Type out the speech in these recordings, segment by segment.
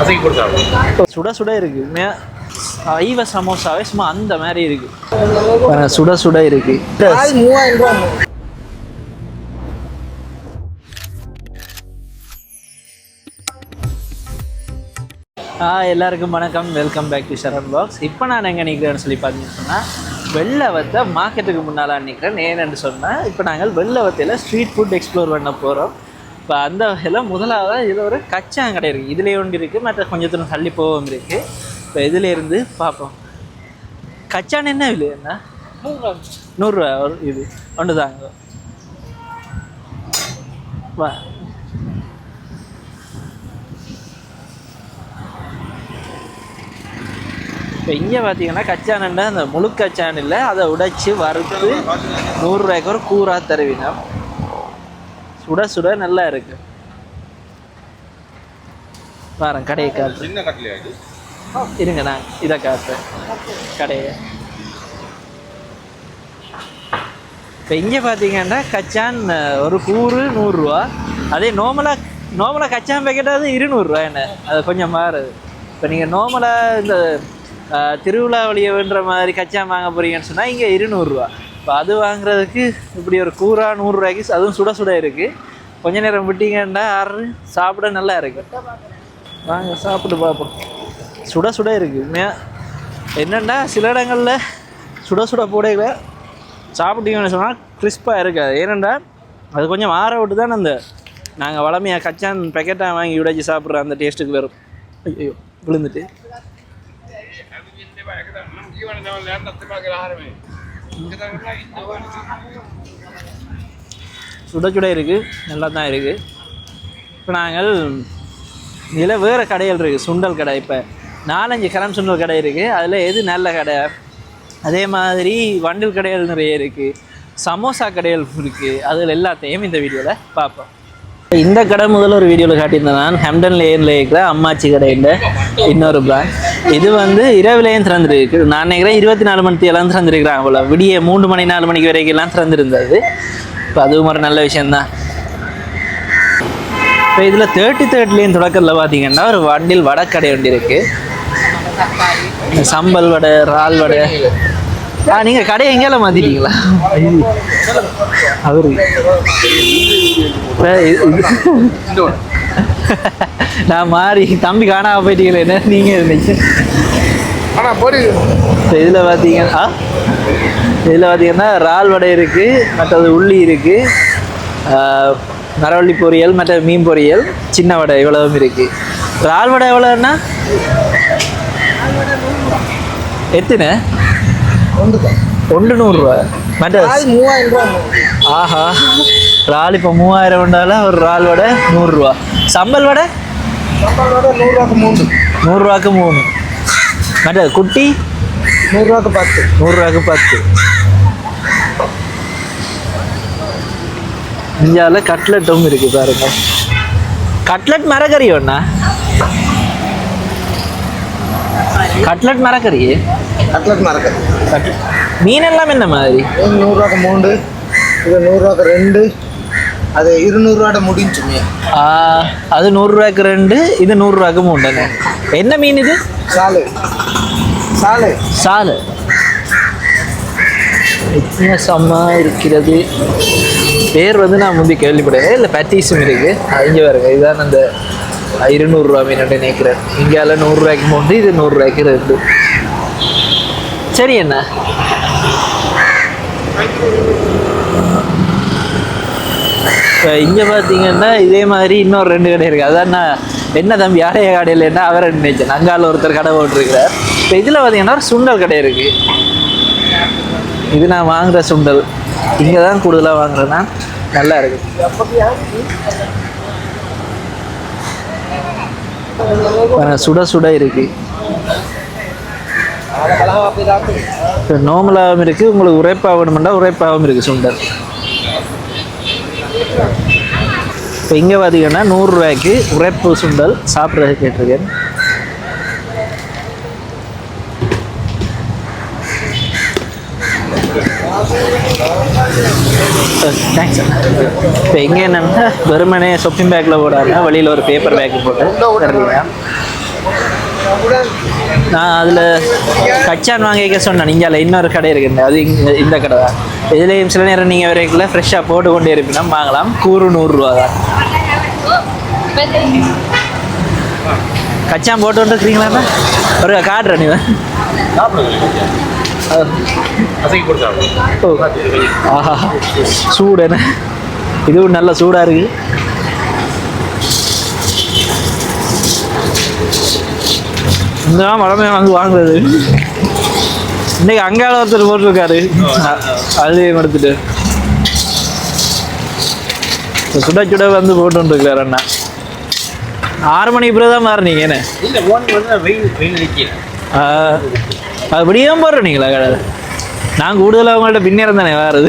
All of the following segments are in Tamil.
அசைக்கு சாப்பிடுங்க. சுட சுட இருக்கு. ஐவ சமோசாவே சும்மா அந்த மாதிரி இருக்கு. சுட சுட இருக்கு. ஆ எல்லாருக்கும் வணக்கம். Welcome back to Charan box இப்போ நான் எங்கே நிற்கிறேன்னு சொல்லி பார்த்தீங்கன்னு சொன்னால் வெள்ளவத்தை மார்க்கெட்டுக்கு முன்னால் நிற்கிறேன் ஏன்னு சொன்னால் இப்போ நாங்கள் வெள்ளவத்தையில் ஸ்ட்ரீட் ஃபுட் எக்ஸ்ப்ளோர் பண்ண போகிறோம் இப்போ அந்த வகையில் முதலாவது இதில் ஒரு கச்சாங்கடை இருக்குது இதுலேயே ஒன்று இருக்குது மற்ற கொஞ்சம் தூரம் தள்ளி போகவும் இருக்குது இப்போ இதுல இருந்து பார்ப்போம். கச்சான் என்ன விலை? என்ன? நூறுரூவா. ஒரு இது. ஒன்று தாங்க வா. இப்போ இங்கே பார்த்தீங்கன்னா கச்சானண்டா அந்த முழு கச்சான் இல்லை. அதை உடைச்சி வறுத்து நூறுரூவாய்க்கு ஒரு கூறா தருவினா சுட சுட நல்லா இருக்கு. வரேன் கடையை காட்டுறேன் சின்ன இது? இருங்க நான் இதை காட்டுறேன். கடையை. இப்போ இங்கே பார்த்தீங்கன்னா கச்சான் ஒரு கூறு நூறுரூவா. அதே நோமலாக நோமலாக கச்சான் பேக்கெட்டாவது இருநூறுவா என்ன? அது கொஞ்சம் மாறுது. இப்போ நீங்கள் நோமலாக இந்த திருவிழா வழியை வேண்டுற மாதிரி கச்சான் வாங்க போறீங்கன்னு சொன்னால் இங்கே இருநூறுவா. இப்போ அது வாங்குறதுக்கு இப்படி ஒரு கூறா நூறுரூவாய்க்கு அதுவும் சுட சுட இருக்குது கொஞ்ச நேரம் விட்டீங்கன்னா ஆறு சாப்பிட நல்லா இருக்கு. வாங்க சாப்பிட்டு பார்ப்போம். சுட சுட இருக்குது உண்மையாக என்னென்னா சில இடங்களில் சுட சுட போடையில் சாப்பிட்டீங்கன்னு சொன்னால் கிறிஸ்பாக இருக்காது. ஏனெண்டா அது கொஞ்சம் ஆற விட்டு தான் அந்த நாங்கள் வளமையாக கச்சான் பேக்கெட்டாக வாங்கி உடைச்சி சாப்பிட்ற அந்த டேஸ்ட்டுக்கு வரும். ஐயோ விழுந்துட்டு. சுட சுட இருக்குது நல்லா தான் இருக்குது இப்போ நாங்கள் இதில் வேறு கடைகள் இருக்குது சுண்டல் கடை இப்போ. நாலஞ்சு கரம் சுண்டல் கடை இருக்குது அதில் எது நல்ல கடை? அதே மாதிரி வண்டல் கடைகள் நிறைய இருக்குது சமோசா கடைகள் இருக்குது அதில் எல்லாத்தையும் இந்த வீடியோவில் பார்ப்போம். இந்த கடை முதல்ல ஒரு வீடியோவில் காட்டியிருந்தேன் நான். ஹெம்டன் லேயரில் இருக்கிற அம்மாச்சி கடைன்ற இன்னொரு பிராண்ட் இது வந்து இரவுலேயும் திறந்துருக்கு. நான் நினைக்கிறேன் இருபத்தி நாலு மணி எல்லாம் திறந்துருக்குறாங்க போல. விடிய மூன்று மணி நாலு மணிக்கு வரைக்கும் எல்லாம் திறந்துருந்தது. இப்போ அதுவும் ஒரு நல்ல விஷயந்தான் இப்போ இதில் தேர்ட்டி தேர்ட்லேயும் தொடக்கத்தில் பார்த்தீங்கன்னா ஒரு வண்டில் வடை கடை ஒன்று இருக்குது சம்பல் வடை இறால் வடை. ஆ நீங்கள் கடையை எங்கேயால மாற்றிட்டீங்களா அவரு. நான் மாறி தம்பி காணாம போயிட்டீங்களே என்ன நீங்கள் இருந்தீங்க ஆனால் போடி. இதில் பார்த்தீங்கன்னா இதில் பார்த்தீங்கன்னா இறால் வடை இருக்குது மற்றது உள்ளி இருக்குது மரவள்ளி பொரியல் மற்ற மீன் பொரியல் சின்ன வடை இவ்வளவும் இருக்குது இறால் வடை எவ்வளோன்னா எத்தனை? ஒன்று நூறுரூவா. மற்ற மூவாயிரம் ரூபா. ஆஹா. இறால் இப்போ மூவாயிரம் வந்தாலும் ஒரு இறால் வடை நூறுரூவா. சம்பல் வடை? நூறுரூவாக்கு மூணு நூறுரூவாக்கு மூணு. மற்ற குட்டி? நூறுரூவாக்கு பத்து. நூறுரூவாக்கு பத்து. இந்தியாவில் கட்லெட்டும் இருக்கு பாருங்க. கட்லெட் மரக்கறி ஒண்ணா? கட்லெட் மரக்கறி கட்லட் கட்லெட் மீன் எல்லாம் என்ன மாதிரி? நூறுரூவாக்கு மூணு இது நூறுரூவாக்கு ரெண்டு அது இருநூறுவாட முடிஞ்சுமே. அது நூறுரூவாய்க்கு ரெண்டு இது நூறுரூவாய்க்கு மூணுங்க என்ன மீன் இது? சாலை. சாலை. சாலை. வித்தியாசமாக இருக்கிறது. பேர் வந்து நான் முந்தி கேள்விப்பட்டேன் இல்லை பத்தீஸும் இருக்கு. இங்கே பாருங்க இதுதான் அந்த இருநூறுவா மீன் நினைக்கிறேன். இங்கேயால நூறுரூவாய்க்கு மூணு இது நூறுரூவாய்க்கு ரெண்டு. சரி என்ன? இப்போ இங்கே பார்த்தீங்கன்னா இதே மாதிரி இன்னொரு ரெண்டு கடை இருக்குது அதான் நான் என்ன தம்பி யாரைய கடையில் என்ன அவரை நினைச்சேன். அங்கால ஒருத்தர் கடை போட்டிருக்கிறார். இப்போ இதில் பார்த்தீங்கன்னா ஒரு சுண்டல் கடை இருக்குது இது நான் வாங்குற சுண்டல். இங்கே தான் கூடுதலாக வாங்குறேன்னா நல்லா இருக்கு. சுட சுட இருக்குது நோமலாகவும் இருக்குது உங்களுக்கு உரைப்பாக வேணுமெண்டா உரைப்பாகவும் இருக்குது சுண்டல் இப்போ இங்கே பார்த்தீங்கன்னா நூறுரூவாய்க்கு உரைப்பு சுண்டல் சாப்பிட்றது கேட்டிருக்கேன். தேங்க்ஸ் இப்போ எங்கே என்னென்னா வெறுமனே சொப்பிங் பேக்கில் போடாமல் வெளியில் ஒரு பேப்பர் பேக் போட்டு தருவீங்க நான் அதில் கச்சான் வாங்கிக்க சொன்னேன். இந்தியாவில் இன்னொரு கடை இருக்குங்க. அது இங்க இந்த கடை தான். இதுலேயும் சில நேரம் நீங்கள் வரைக்குள்ள ஃப்ரெஷ்ஷாக போட்டு கொண்டே இருப்பீங்கன்னா வாங்கலாம். கூறு நூறுரூவா தான். கச்சான் போட்டு வந்துருக்கீங்களாண்ணா ஒரு காட்டுறேன் நீ. சூடு என்ன இதுவும் நல்ல சூடாக இருக்கு. இந்த மரமே வந்து வாங்குறது. இன்னைக்கு அங்கால ஒருத்தர் போட்டிருக்காரு. அதையும் எடுத்துட்டு இப்ப சுட சுட வந்து போட்டுருக்காரு அண்ணா. ஆறு மணி பிறகு தான் மாறினீங்க என்ன? அப்படியே தான் போடுறோம் நீங்களா கடை? நான் கூடுதலாக உங்கள்ட்ட பின்னேரம் தானே வெயில்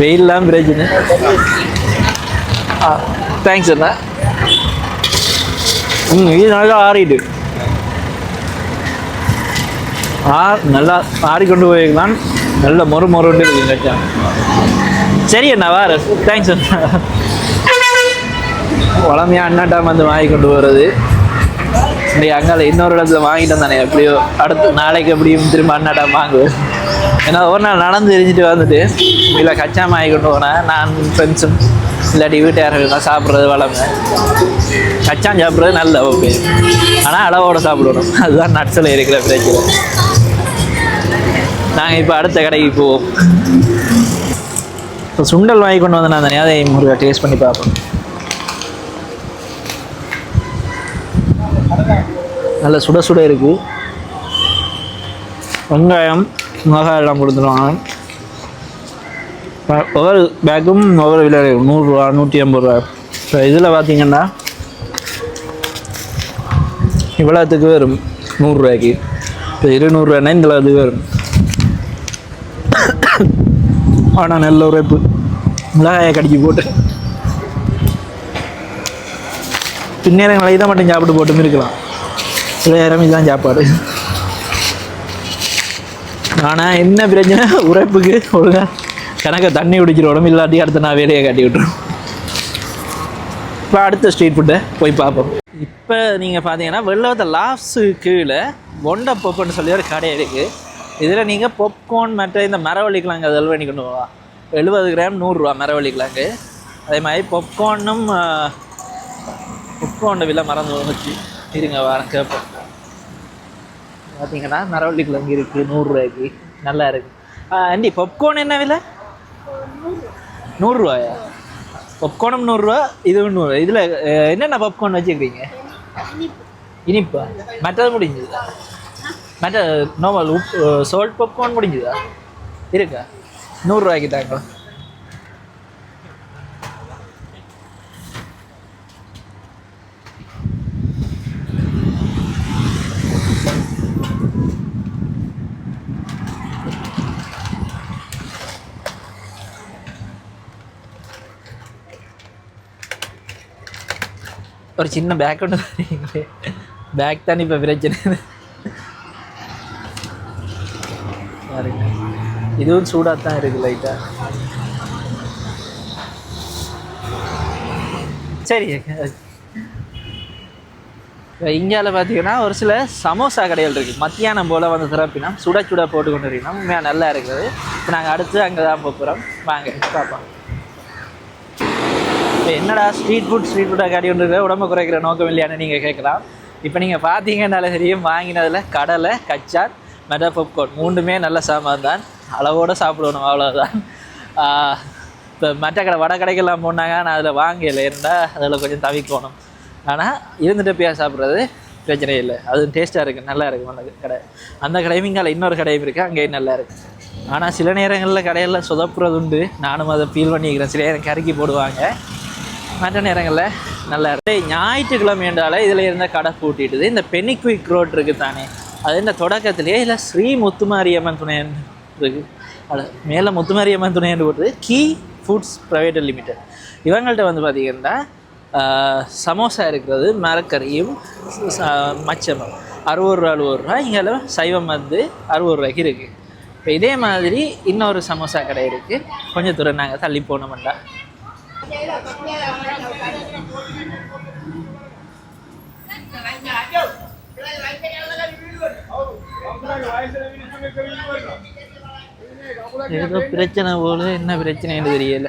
வெயில்லாம் பிரச்சனை. தேங்க்ஸ் அண்ணா. ம் இது நல்லா ஆறிட்டு. ஆ நல்லா ஆறிக்கொண்டு போயிருக்கலாம் நல்ல மொறு மொறுண்டு இருக்கு சரி அண்ணா வாரு தேங்க்ஸ் அண்ணா. வளமையாக அண்ணாட்டாம வந்து வாங்கி கொண்டு போகிறது இன்றைக்கி அங்கால இன்னொரு இடத்துல வாங்கிட்டு தானே எப்படியோ. அடுத்து நாளைக்கு எப்படியும் திரும்ப அண்ணாட்டா வாங்குவேன் ஏன்னா ஒரு நாள் நடந்து எரிஞ்சிட்டு வந்துட்டு இல்லை கச்சா வாங்கி கொண்டு போனேன். நான் ஃப்ரெண்ட்ஸும் இல்லாட்டி வீட்டுக்காரர்கள் தான் சாப்பிட்றது வளமை. கச்சான் சாப்பிட்றது நல்ல ஓகே ஆனால் அளவோட சாப்பிடணும். அதுதான் நட்ஸில் இருக்கிற பிரச்சனை. நாங்கள் இப்போ அடுத்த கடைக்கு போவோம். இப்போ சுண்டல் வாங்கி கொண்டு வந்து நான் அந்த அதை முருகா டேஸ்ட் பண்ணி பார்ப்போம். நல்ல சுட சுட இருக்கு. வெங்காயம் மிளகாய் எல்லாம் கொடுத்துருவாங்க. ஒவ்வொரு பேக்கும் ஒவ்வொரு விலை நூறுரூவா நூற்றி ஐம்பது ரூபா. இப்போ இதில் பார்த்தீங்கன்னா இவ்வளோத்துக்கு வரும். நூறுரூவாய்க்கு இப்போ இருநூறுவானா இந்த இது வரும். ஆனால் நல்ல உரைப்பு மிளகாயை கடிச்சு போட்டு. பின்னேரங்களை இதை மட்டும் சாப்பிட்டு போட்டும் இருக்கலாம். சில நேரம் இதுதான் சாப்பாடு. ஆனால் என்ன பிரச்சனை? உரைப்புக்கு ஒழுங்கா கணக்க தண்ணி குடிச்சிடணும் இல்லாட்டி அடுத்து நான் வேலையை காட்டி விட்டுரும். இப்போ அடுத்த ஸ்ட்ரீட் ஃபுட்டை போய் பார்ப்போம். இப்போ நீங்கள் பார்த்தீங்கன்னா வெள்ளவத்த லாஸ்ட்டு கீழே பொண்டை பொப்புன்னு சொல்லி ஒரு கடை இருக்குது இதில் நீங்கள் பொப்கார்ன் மற்ற இந்த மரவள்ளிக்கிழங்கு அதில் பண்ணி கொண்டு போவா. எழுபது கிராம் நூறுரூவா மரவள்ளிக்கிழங்கு. அதே மாதிரி பொப்கார்னும் பொப்கார்ன் விலை மறந்து வந்துச்சு இருங்க வரேன் கேட்போம் பார்த்தீங்கன்னா மரவள்ளிக்கிழங்கு இருக்குது நூறுரூவாய்க்கு நல்லா இருக்குது ஆண்டி பொப்கார்ன் என்ன விலை? நூறுரூவாயா? பப்கார்னும் நூறுரூவா இதுவும் நூறு இதில் என்னென்ன பப்கார்ன் வச்சுக்கிறீங்க இனிப்பா. மற்றது முடிஞ்சுதா? மற்ற நார்மல் உப்பு சால்ட் பப்கார்ன் முடிஞ்சுதா? இருக்கா? நூறுரூவாய்க்கு தாங்க. ஒரு சின்ன பேக் ஒன்று தரீங்களே பேக் தானே இப்போ பிரச்சனை. பாருங்க. இதுவும் சூடாக தான் இருக்குது லைட்டாக சரி இந்தியாவில் பார்த்தீங்கன்னா ஒரு சில சமோசா கடைகள் இருக்குது மத்தியானம் போல் வந்து சிறப்பினா சுட சுட போட்டு கொண்டு இருக்கணும் உண்மையாக நல்லா இருக்குது. இப்போ நாங்கள் அடுத்து அங்கே தான் போகிறோம் வாங்க பார்ப்போம் இப்போ என்னடா ஸ்ட்ரீட் ஃபுட் ஸ்ட்ரீட் ஃபுட்டாக காட்டி ஒன்று உடம்பு குறைக்கிற நோக்கம் இல்லையான்னு நீங்கள் கேட்கலாம். இப்போ நீங்கள் பார்த்தீங்கன்னால தெரியும் வாங்கினதில் கடலை கச்சான் மெட்டா பாப்கார்ன் மூன்றுமே நல்ல சாமான் தான். அளவோடு சாப்பிடணும் அவ்வளோதான் இப்போ மற்ற கடை வடை கடைக்கெல்லாம் போனாங்க நான் அதில் வாங்கலை. இருந்தால் அதில் கொஞ்சம் தவிக்கணும். ஆனால் இருந்துட்டு போய் சாப்பிட்றது பிரச்சனை இல்லை. அது டேஸ்ட்டாக இருக்குது நல்லா இருக்கும் அந்த கடை. அந்த கடையும் இங்கே இன்னொரு கடையும் இருக்குது அங்கேயும் நல்லா இருக்குது ஆனால் சில நேரங்களில் கடையில் சொதப்புறது உண்டு நானும் அதை ஃபீல் பண்ணிக்கிறேன். சில நேரம் கறக்கி போடுவாங்க. மற்ற நேரங்களில் நல்லா இருக்கு ஞாயிற்றுக்கிழமை என்றாலே இதில் இருந்த கடை பூட்டிட்டுது. இந்த பெனிக்விக் ரோட் இருக்குது தானே. அது இந்த தொடக்கத்திலேயே இல்லை ஸ்ரீ முத்துமாரியம்மன் துணையன் இருக்கு. அது மேலே முத்துமாரியம்மன் துணையன் போட்டு கீ ஃபுட்ஸ் ப்ரைவேட் லிமிடெட். இவங்கள்ட்ட வந்து பார்த்திங்கன்னா சமோசா இருக்கிறது மரக்கறியும் ச- மச்சமும். அறுபது ரூபா அறுபது ரூபா இங்கே சைவம் வந்து அறுபது ரூபாய்க்கு இருக்குது இப்போ இதே மாதிரி இன்னொரு சமோசா கடை இருக்குது கொஞ்சம் தூரம் நாங்கள் தள்ளி போனோம்டா. ஏதோ பிரச்சனை போல என்ன பிரச்சனைன்னு தெரியல.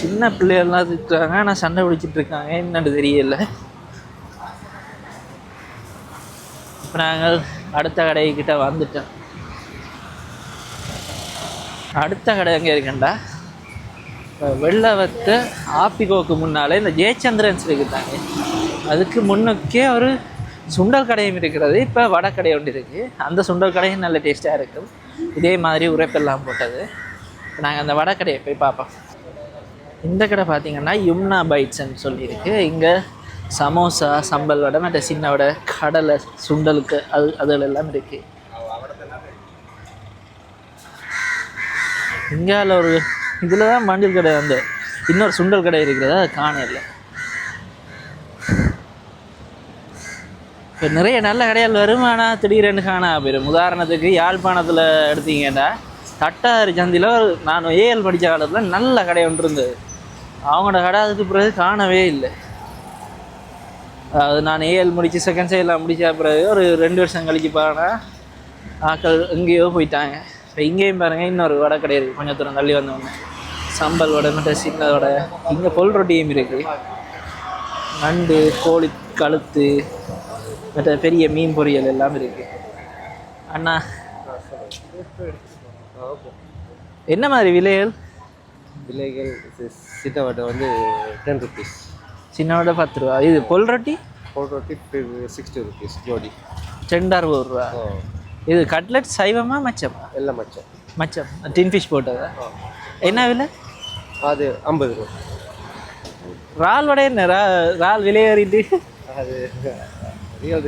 சின்ன பிள்ளைகள்லாம் திட்டுறாங்க ஆனால் சண்டை பிடிச்சிட்டு இருக்காங்க என்னன்னு தெரியல. இப்போ நாங்கள் அடுத்த கடைக்கிட்ட வந்துட்டோம். அடுத்த கடை எங்கே இருக்குண்டா? இப்போ வெள்ளவத்த ஆப்பிகோக்கு முன்னாலே இந்த ஜெயச்சந்திரன்ஸ் இருக்குதாங்க அதுக்கு முன்னுக்கே ஒரு சுண்டல் கடையும் இருக்கிறது இப்போ வடை கடை ஒன்று இருக்குது அந்த சுண்டல் கடையும் நல்ல டேஸ்ட்டாக இருக்கும். இதே மாதிரி உரைப்பெல்லாம் போட்டது. நாங்கள் அந்த வடை கடையை போய் பார்ப்போம். இந்த கடை பார்த்திங்கன்னா யும்னா பைட்ஸ்ன்னு சொல்லியிருக்கு. இங்கே சமோசா சம்பல் வடை மற்ற சின்ன வடை கடலை சுண்டலுக்கு அது அதுல எல்லாம் இருக்குது இந்தியாவில் ஒரு இதில் தான் மஞ்சள் கடை வந்து. இன்னொரு சுண்டல் கடை இருக்கிறதா காணல இப்போ நிறைய நல்ல கடைகள் வரும் ஆனால் திடீரென்று காணா போயிடும் உதாரணத்துக்கு யாழ்ப்பாணத்தில் எடுத்தீங்கன்னா தட்டாரி சந்தியில் நான் ஏஎல் படித்த காலத்தில் நல்ல கடை ஒன்று இருந்தது. அவங்களோட கடை அதுக்கு பிறகு காணவே இல்லை. அது நான் ஏஎல் முடித்து செகண்ட் சைடில் முடித்த பிறகு ஒரு ரெண்டு வருஷம் கழிச்சு பாருன்னா ஆக்கள் எங்கேயோ போயிட்டாங்க. இப்போ இங்கேயும் பாருங்கள் இன்னொரு வடை கடை இருக்குது கொஞ்சம் தூரம் தள்ளி வந்தவங்க. சம்பல் வடை மட்டும் சின்ன வடை. இங்கே பொல் ரொட்டியும் இருக்குது நண்டு கோழி கழுத்து மற்ற பெரிய மீன் பொரியல் எல்லாம் இருக்குது அண்ணா. என்ன மாதிரி விலைகள்? விலைகள் சித்த வந்து டென் ருபீஸ் சின்ன வடை பத்து ரூபா இது பொல் ரொட்டி? ஃபோர் ரொட்டி சிக்ஸ்டி ருபீஸ் ஜோடி. ரெண்டு அறுபது ரூபா இது கட்லெட் சைவமா மச்சமா? எல்லாம் மச்சம். மச்சம். டின் ஃபிஷ் போட்டதா? என்ன விலை? அது ஐம்பது ரூபா. இறால் வடை என்ன? ரா இறால் விலை ஏறிட்டு. அது ரியல்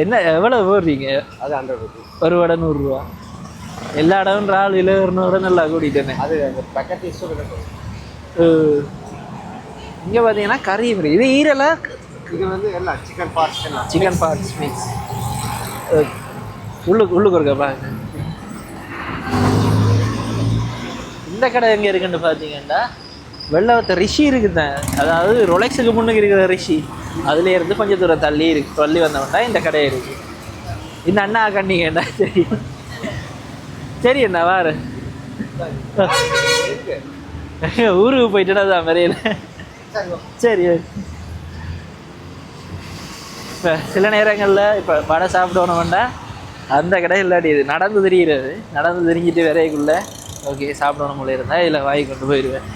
என்ன எவ்வளோ போடுறீங்க? அது ஹண்ட்ரட் ருபீஸ் ஒரு வடை நூறுரூவா. எல்லா இடமும் இறால் விலை நல்லா கூட்டிட்டேனே அது அந்த இஷ்யூ இங்கே பார்த்தீங்கன்னா கறி இருக்கு இது ஈரலை இது வந்து எல்லாம் சிக்கன் பார்ட்ஸ் எல்லாம் சிக்கன் பார்ட்ஸ் மிக்ஸ் உள்ளுக்கு உள்ளுக்கு பாருங்க இந்த கடை எங்கே இருக்குன்னு பார்த்தீங்கன்னா வெள்ளவத்த ரிஷி இருக்குதான் அதாவது ரொலெக்ஸுக்கு முன்னுக்கு இருக்கிற ரிஷி. அதுல இருந்து கொஞ்சம் தூரம் தள்ளி இருக்கு தள்ளி வந்தவன்டா இந்த கடை இருக்கு. இந்த அண்ணா கண்டிங்கண்டா சரி சரி அண்ணா வாரு. ஊருக்கு போயிட்டுடா தான் வரையில சரி. இப்போ சில நேரங்களில் இப்போ வடை வேண்டாம் அந்த கடை இல்லாட்டி இது நடந்து தெரிகிறது நடந்து தெரிஞ்சிட்டு வரைக்குள்ள ஓகே சாப்பிடணும் போல இருந்தால் இதில் வாங்கி கொண்டு போயிடுவேன்.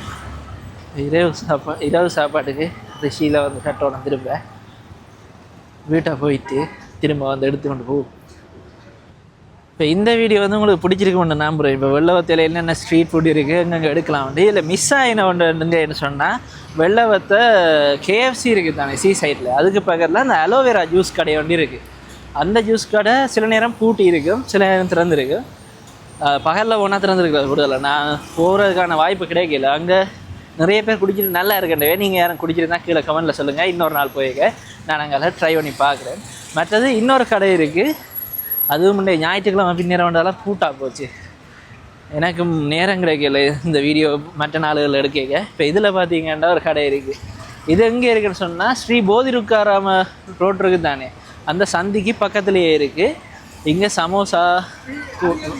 இரவு சாப்பா இரவு சாப்பாட்டுக்கு ரிஷியில் வந்து கட்டணும் திரும்ப வீட்டை போயிட்டு திரும்ப வந்து எடுத்து கொண்டு போ இப்போ இந்த வீடியோ வந்து உங்களுக்கு பிடிச்சிருக்கும்னு நம்புகிறேன் இப்போ வெள்ளவத்தையில் என்னென்ன ஸ்ட்ரீட் ஃபுட் இருக்குது எங்கெங்கே எடுக்கலாம் வந்து இல்லை மிஸ் ஆகின ஒன்று என்ன சொன்னால் வெள்ளவத்தை கேஎஃப்சி இருக்குது தானே சி சைடில் அதுக்கு பக்கத்தில் அந்த அலோவேரா ஜூஸ் கடை ஒன்று இருக்குது அந்த ஜூஸ் கடை சில நேரம் பூட்டி இருக்கும் சில நேரம் திறந்துருக்கு. பகலில் ஒன்றா திறந்துருக்குறது விடுதலை நான் போகிறதுக்கான வாய்ப்பு கிடைக்கல. அங்கே நிறைய பேர் குடிச்சிட்டு நல்லா இருக்கண்டவே நீங்கள் யாரும் குடிச்சிருந்தா கீழே கமெண்ட்டில் சொல்லுங்கள் இன்னொரு நாள் போயிருக்க நான் அங்கே ட்ரை பண்ணி பார்க்குறேன். மற்றது இன்னொரு கடை இருக்குது அதுவும் முன்னே ஞாயிற்றுக்கிழமை பின்னேரம் வந்தாலும் கூட்டாக போச்சு. எனக்கும் நேரம் கிடைக்கல இந்த வீடியோ மற்ற நாளுகள் எடுக்க இப்போ இதில் பார்த்தீங்கன்னா ஒரு கடை இருக்குது இது எங்கே இருக்குன்னு சொன்னால் ஸ்ரீ போதிருக்காராம ரோட் இருக்குது தானே. அந்த சந்திக்கு பக்கத்துலேயே இருக்குது இங்கே சமோசா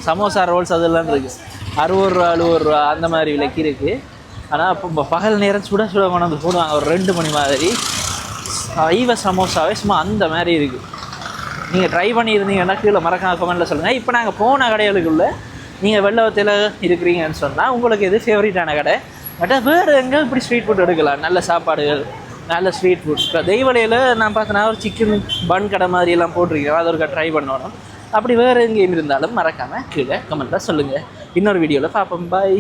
சமோசா ரோல்ஸ் அதெல்லாம் இருக்குது அறுபது ரூபா அறுபது ரூபா அந்த மாதிரி விலைக்கு இருக்குது ஆனால் இப்போ பகல் நேரம் சுட சுட கொண்டு வந்து போடுவாங்க. ஒரு ரெண்டு மணி மாதிரி. சைவ சமோசாவே சும்மா அந்த மாதிரி இருக்குது நீங்கள் ட்ரை பண்ணியிருந்தீங்கன்னா கீழே மறக்காம கமெண்ட்டில் சொல்லுங்கள் இப்போ நாங்கள் போன கடைகளுக்குள்ளே நீங்கள் வெள்ளவத்தில் இருக்கிறீங்கன்னு சொன்னால் உங்களுக்கு எது ஃபேவரட்டான கடை? பட் வேறு எங்கே இப்படி ஸ்ட்ரீட் ஃபுட் எடுக்கலாம். நல்ல சாப்பாடுகள் நல்ல ஸ்ட்ரீட் ஃபுட் இப்போ தெய்வலையில் நான் பார்த்தேன்னா ஒரு சிக்கன் பன் கடை மாதிரி எல்லாம் போட்டிருக்கேன். அது ஒரு ட்ரை பண்ணணும். அப்படி வேறு எங்கேயும் இருந்தாலும் மறக்காமல் கீழே கமெண்ட்டில் சொல்லுங்கள் இன்னொரு வீடியோவில் பார்ப்போம். பாய்